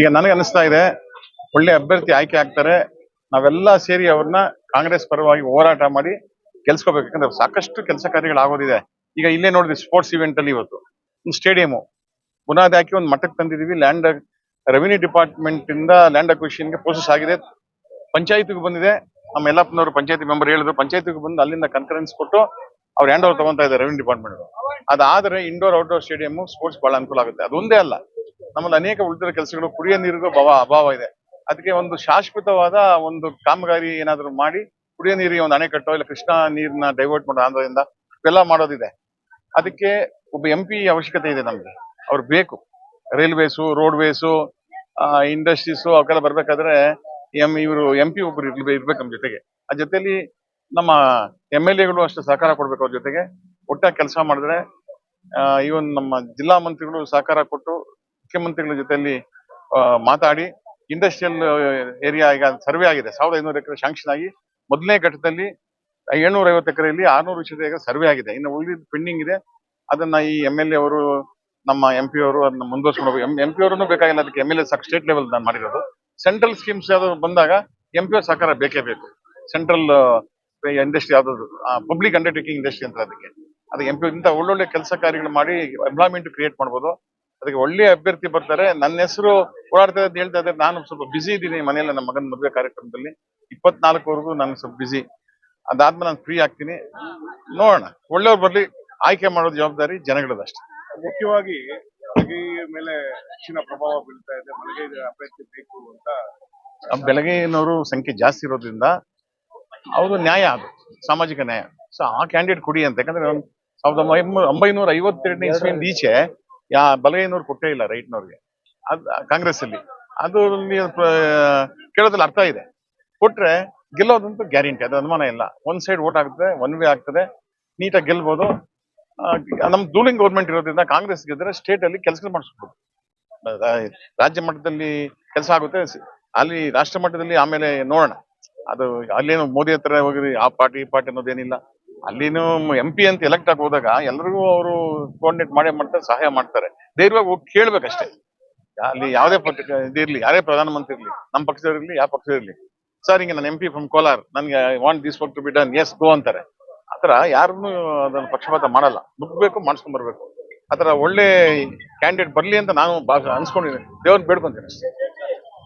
ಈಗ ನನಗೆ ಅನಿಸ್ತಾ ಇದೆ, ಒಳ್ಳೆ ಅಭ್ಯರ್ಥಿ ಆಯ್ಕೆ ಆಗ್ತಾರೆ. ನಾವೆಲ್ಲ ಸೇರಿ ಅವ್ರನ್ನ ಕಾಂಗ್ರೆಸ್ ಪರವಾಗಿ ಹೋರಾಟ ಮಾಡಿ ಗೆಲ್ಸ್ಕೋಬೇಕು. ಯಾಕಂದ್ರೆ ಸಾಕಷ್ಟು ಕೆಲಸ ಕಾರ್ಯಗಳಾಗೋದಿದೆ. ಈಗ ಇಲ್ಲೇ ನೋಡಿದ್ವಿ ಸ್ಪೋರ್ಟ್ಸ್ ಇವೆಂಟ್ ಅಲ್ಲಿ ಇವತ್ತು. ಒಂದು ಸ್ಟೇಡಿಯಂ ಬುನಾದಿ ಹಾಕಿ ಒಂದು ಮಠಕ್ಕೆ ತಂದಿದೀವಿ ಲ್ಯಾಂಡ್ ರೆವಿನ್ಯೂ ಡಿಪಾರ್ಟ್ಮೆಂಟ್ ಇಂದ ಲ್ಯಾಂಡ್ ಅಕ್ವಿಷನ್ಗೆ ಪ್ರೋಸೆಸ್ ಆಗಿದೆ. ಪಂಚಾಯತಿಗೆ ಬಂದಿದೆ. ನಮ್ಮ ಯಲ್ಲಪ್ಪನವರು ಪಂಚಾಯತಿ ಮೆಂಬರ್ ಹೇಳಿದ್ರು. ಪಂಚಾಯತಿಗೆ ಬಂದು ಅಲ್ಲಿಂದ ಕನ್ಫರೆನ್ಸ್ ಕೊಟ್ಟು ಅವ್ರು ಹ್ಯಾಂಡ್ ಓವರ್ ತಗೊಂತಾ ಇದ್ದಾರೆ ರೆವಿನ್ಯೂ ಡಿಪಾರ್ಟ್ಮೆಂಟ್ ಅದಾದ್ರೆ ಇಂಡೋರ್ ಔಟ್ಡೋರ್ ಸ್ಟೇಡಿಯಂ ಸ್ಪೋರ್ಟ್ಸ್ ಬಹಳ ಅನುಕೂಲ ಆಗುತ್ತೆ. ಅದೊಂದೇ ಅಲ್ಲ. ನಮ್ಮಲ್ಲಿ ಅನೇಕ ಉಳಿದಿರೋ ಕೆಲಸಗಳು ಕುಡಿಯೋ ನೀರಿಗೂ ಭಾವ ಅಭಾವ ಇದೆ. ಅದಕ್ಕೆ ಒಂದು ಶಾಶ್ವತವಾದ ಒಂದು ಕಾಮಗಾರಿ ಏನಾದ್ರು ಮಾಡಿ ಕುಡಿಯೋ ನೀರಿಗೆ ಒಂದು ಅಣೆಕಟ್ಟೋ ಇಲ್ಲ ಕೃಷ್ಣಾ ನೀರನ್ನ ಡೈವರ್ಟ್ ಮಾಡೋ ಆಂಧ್ರದಿಂದ ಇವೆಲ್ಲ ಮಾಡೋದಿದೆ. ಅದಕ್ಕೆ ಒಬ್ಬ ಎಂ ಪಿ ಅವಶ್ಯಕತೆ ಇದೆ ನಮ್ಗೆ. ಅವ್ರು ಬೇಕು. ರೈಲ್ವೇಸು, ರೋಡ್ವೇಸು ಇಂಡಸ್ಟ್ರೀಸು ಅವಕ್ಕೆಲ್ಲ ಬರ್ಬೇಕಾದ್ರೆ ಎಂ, ಇವರು ಎಂ ಪಿ ಒಬ್ರು ಇರ್ಲಿ, ಇರ್ಬೇಕು ನಮ್ಮ ಜೊತೆಗೆ. ಆ ಜೊತೆಯಲ್ಲಿ ನಮ್ಮ ಎಂ ಎಲ್ ಎಗಳು ಅಷ್ಟು ಸಹಕಾರ ಕೊಡ್ಬೇಕು ಅವ್ರ ಜೊತೆಗೆ. ಒಟ್ಟಾಗಿ ಕೆಲಸ ಮಾಡಿದ್ರೆ ಇವನ್ ನಮ್ಮ ಜಿಲ್ಲಾ ಮಂತ್ರಿಗಳು ಸಹಕಾರ ಕೊಟ್ಟು ಮುಖ್ಯಮಂತ್ರಿಗಳ ಜೊತೆಯಲ್ಲಿ ಮಾತಾಡಿ ಇಂಡಸ್ಟ್ರಿಯಲ್ ಏರಿಯಾ ಈಗ ಸರ್ವೆ ಆಗಿದೆ. ಸಾವಿರದ ಐನೂರು ಎಕರೆ ಶಾಂಕ್ಷನ್ ಆಗಿ ಮೊದಲನೇ ಘಟ್ಟದಲ್ಲಿ ಏಳ್ನೂರ ಐವತ್ತು ಎಕರೆಯಲ್ಲಿ ಆರ್ನೂರು ವಿಷಯದ ಸರ್ವೆ ಆಗಿದೆ. ಇನ್ನು ಉಳಿದ ಪೆಂಡಿಂಗ್ ಇದೆ. ಅದನ್ನ ಈ ಎಂ ಎಲ್ ಎ ಅವರು, ನಮ್ಮ ಎಂ ಪಿ ಅವರು ಅದನ್ನ ಮುಂದುವರ್ಸ್ಕೊಂಡು ಹೋಗಿ ಎಂ ಪಿ ಅವರನ್ನು ಬೇಕಾಗಿಲ್ಲ. ಅದಕ್ಕೆ M L A state level ನಾನು ಮಾಡಿರೋದು. ಸೆಂಟ್ರಲ್ ಸ್ಕೀಮ್ಸ್ ಯಾವ್ದಾದ್ರು ಬಂದಾಗ ಎಂ ಪಿ ಅವ್ರ ಸಹಕಾರ ಬೇಕೇ ಬೇಕು. ಸೆಂಟ್ರಲ್ ಇಂಡಸ್ಟ್ರಿ ಯಾವ್ದಾದ್ರು ಪಬ್ಲಿಕ್ ಅಂಡರ್ಟೇಕಿಂಗ್ ಇಂಡಸ್ಟ್ರಿ ಅಂತ ಅದಕ್ಕೆ. ಅದಕ್ಕೆ ಎಂ ಪಿ ಇಂಥ ಒಳ್ಳೊಳ್ಳೆ ಕೆಲಸ ಕಾರ್ಯಗಳು ಮಾಡಿ ಎಂಪ್ಲಾಯ್ಮೆಂಟ್ ಕ್ರಿಯೇಟ್ ಮಾಡ್ಬೋದು. ಅದಕ್ಕೆ ಒಳ್ಳೆ ಅಭ್ಯರ್ಥಿ ಬರ್ತಾರೆ. ನನ್ನ ಹೆಸರು ಓಡಾಡ್ತಾ ಇದ್ದು ಹೇಳ್ತಾ ಇದ್ದಾರೆ ನಾನು ಸ್ವಲ್ಪ ಬಿಸಿ ಇದ್ದೀನಿ ಮನೆಯಲ್ಲಿ ನಮ್ಮ ಮಗನ ಮದುವೆ ಕಾರ್ಯಕ್ರಮದಲ್ಲಿ. ಇಪ್ಪತ್ನಾಲ್ಕವರೆಗೂ ನಾನು ಸ್ವಲ್ಪ ಬಿಸಿ ಅದಾದ್ಮೇಲೆ ನಾನು ಫ್ರೀ ಆಗ್ತೀನಿ. ನೋಡೋಣ. ಒಳ್ಳೆಯವ್ರು ಬರ್ಲಿ ಆಯ್ಕೆ ಮಾಡೋದು ಜವಾಬ್ದಾರಿ ಜನಗಳದಷ್ಟೇ. ಮುಖ್ಯವಾಗಿ ಬೆಳಗ್ಗೆ ಮೇಲೆ ಹೆಚ್ಚಿನ ಪ್ರಭಾವ ಬೀಳ್ತಾ ಇದೆ. ಬೆಳಗ್ಗೆ ಅಭ್ಯರ್ಥಿ ಬೇಕು ಅಂತ ಬೆಳಗ್ಗೆನವರು ಸಂಖ್ಯೆ ಜಾಸ್ತಿ ಇರೋದ್ರಿಂದ ಅವರು ನ್ಯಾಯ ಅದು ಸಾಮಾಜಿಕ ನ್ಯಾಯ. ಸೊ ಆ ಕ್ಯಾಂಡಿಡೇಟ್ ಕೊಡಿ ಅಂತ. ಯಾಕಂದ್ರೆ ಸಾವಿರದ ಒಂಬೈನೂರ ಐವತ್ತೆರಡನೇ ಇಸ್ವಿಯಿಂದ ಈಚೆ ಯಾ ಬಲಗೈನವ್ರು ಕೊಟ್ಟೇ ಇಲ್ಲ ರೈಟ್ನವ್ರಿಗೆ. ಅದ್ ಕಾಂಗ್ರೆಸ್ ಅಲ್ಲಿ ಅದು ಕೇಳೋದ್ರಲ್ಲಿ ಅರ್ಥ ಇದೆ. ಕೊಟ್ರೆ ಗೆಲ್ಲೋದಂತೂ ಗ್ಯಾರಂಟಿ ಅದು ಅನುಮಾನ ಇಲ್ಲ. ಒಂದ್ ಸೈಡ್ ವೋಟ್ ಆಗ್ತದೆ ಒನ್ ವೇ ಆಗ್ತದೆ ನೀಟಾಗಿ ಗೆಲ್ಬೋದು. ಆ, ನಮ್ ದೂಲಿಂಗ್ ಗೌರ್ಮೆಂಟ್ ಇರೋದ್ರಿಂದ ಕಾಂಗ್ರೆಸ್ ಗೆದ್ರೆ ಸ್ಟೇಟ್ ಅಲ್ಲಿ ಕೆಲಸ ಮಾಡಿಸ್ಬೋದು ರಾಜ್ಯ ಮಟ್ಟದಲ್ಲಿ ಕೆಲಸ ಆಗುತ್ತೆ ಅಲ್ಲಿ ರಾಷ್ಟ್ರ ಮಟ್ಟದಲ್ಲಿ ಆಮೇಲೆ ನೋಡೋಣ. ಅದು ಅಲ್ಲೇನು ಮೋದಿ ಹತ್ರ ಹೋಗಿ ಆ ಪಾರ್ಟಿ ಈ ಪಾರ್ಟಿ ಅನ್ನೋದೇನಿಲ್ಲ. ಅಲ್ಲಿನೂ ಎಂ ಪಿ ಅಂತ ಎಲೆಕ್ಟ್ ಆಗಿ ಹೋದಾಗ ಎಲ್ರಿಗೂ ಅವರು ಕೋಆರ್ಡಿನೇಟ್ ಮಾಡೇ ಮಾಡ್ತಾರೆ, ಸಹಾಯ ಮಾಡ್ತಾರೆ. ಧೈರ್ಯವಾಗಿ ಹೋಗಿ ಕೇಳ್ಬೇಕಷ್ಟೇ. ಅಲ್ಲಿ ಯಾವುದೇ ಪಕ್ಷ ಇದಿರ್ಲಿ ಯಾರೇ ಪ್ರಧಾನಮಂತ್ರಿ ಇರ್ಲಿ ನಮ್ಮ ಪಕ್ಷದವ್ರಿರ್ಲಿ ಯಾವ ಪಕ್ಷದವ್ರು ಇರ್ಲಿ. ಸರ್ ಹಿಂಗೆ ನಾನು ಎಂ ಪಿ ಫ್ರಮ್ ಕೋಲಾರ್ ನನ್ಗೆ want this work to be done yes go ಅಂತಾರೆ. ಆತರ ಯಾರನ್ನು ಅದನ್ನ ಪಕ್ಷಪಾತ ಮಾಡಲ್ಲ. ಮುಗ್ಬೇಕು ಮಾಡಿಸ್ಕೊಂಡ್ ಬರ್ಬೇಕು. ಆತರ ಒಳ್ಳೆ ಕ್ಯಾಂಡಿಡೇಟ್ ಬರ್ಲಿ ಅಂತ ನಾನು ಅನ್ಸ್ಕೊಂಡಿದ್ದೀನಿ. ದೇವ್ರನ್ನ ಬೇಡ್ಕೊಂತೀನಿ ಅಷ್ಟೇ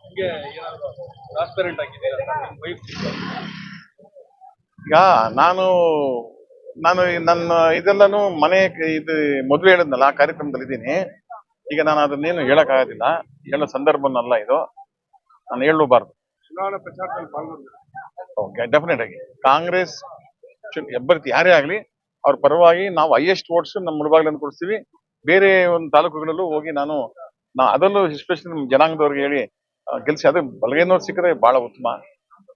ನಿಮ್ಗೆ ಏನಾದ್ರು ಟ್ರಾನ್ಸ್ಪರೆಂಟ್ ಆಗಿದೆ ನಿಮ್ ವೈಫ್ ಈಗ ನಾನು ನಾನು ನನ್ನ ಇದೆಲ್ಲಾನು ಮನೆ ಇದು ಮೊದಲು ಹೇಳಿದ್ನಲ್ಲ ಆ ಕಾರ್ಯಕ್ರಮದಲ್ಲಿ ಇದ್ದೀನಿ. ಈಗ ನಾನು ಅದನ್ನೇನು ಹೇಳಕ್ ಆಗೋದಿಲ್ಲ ಹೇಳೋ ಸಂದರ್ಭನಲ್ಲ ಇದು. ನಾನು ಹೇಳಬಾರ್ದು ಚುನಾವಣಾ ಪ್ರಚಾರದಲ್ಲಿ ಓಕೆ ಡೆಫಿನೆಟ್ ಆಗಿ. ಕಾಂಗ್ರೆಸ್ ಅಭ್ಯರ್ಥಿ ಯಾರೇ ಆಗಲಿ ಅವ್ರ ಪರವಾಗಿ ನಾವು ಹೈಯೆಸ್ಟ್ ವೋಟ್ಸ್ ನಮ್ಮ ಮುಳಬಾಗಿಲನ್ನು ಕೊಡಿಸ್ತೀವಿ. ಬೇರೆ ಒಂದು ತಾಲೂಕುಗಳಲ್ಲೂ ಹೋಗಿ ನಾನು ನಾ ಅದರಲ್ಲೂ ಎಸ್ಪೆಷಲಿ ನಮ್ಮ ಜನಾಂಗದವ್ರಿಗೆ ಹೇಳಿ ಗೆಲ್ಸಿ. ಅದು ಬಲಗೈನವ್ರು ಸಿಕ್ಕರೆ ಬಹಳ ಉತ್ತಮ.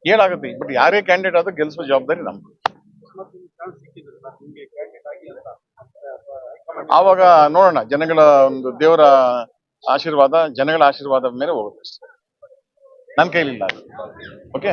ಏನಾಗುತ್ತೆ ಬಟ್ ಯಾರೇ ಕ್ಯಾಂಡಿಡೇಟ್ ಆದ್ರೂ ಗೆಲ್ಸೋ ಜವಾಬ್ದಾರಿ ನಮ್ದು. ಆವಾಗ ನೋಡೋಣ, ಜನಗಳ ಒಂದು ದೇವರ ಆಶೀರ್ವಾದ, ಜನಗಳ ಆಶೀರ್ವಾದ ಮೇಲೆ ಹೋಗುತ್ತೆ ನನ್ನ ಕೈಲಿಲ್ಲ ಓಕೆ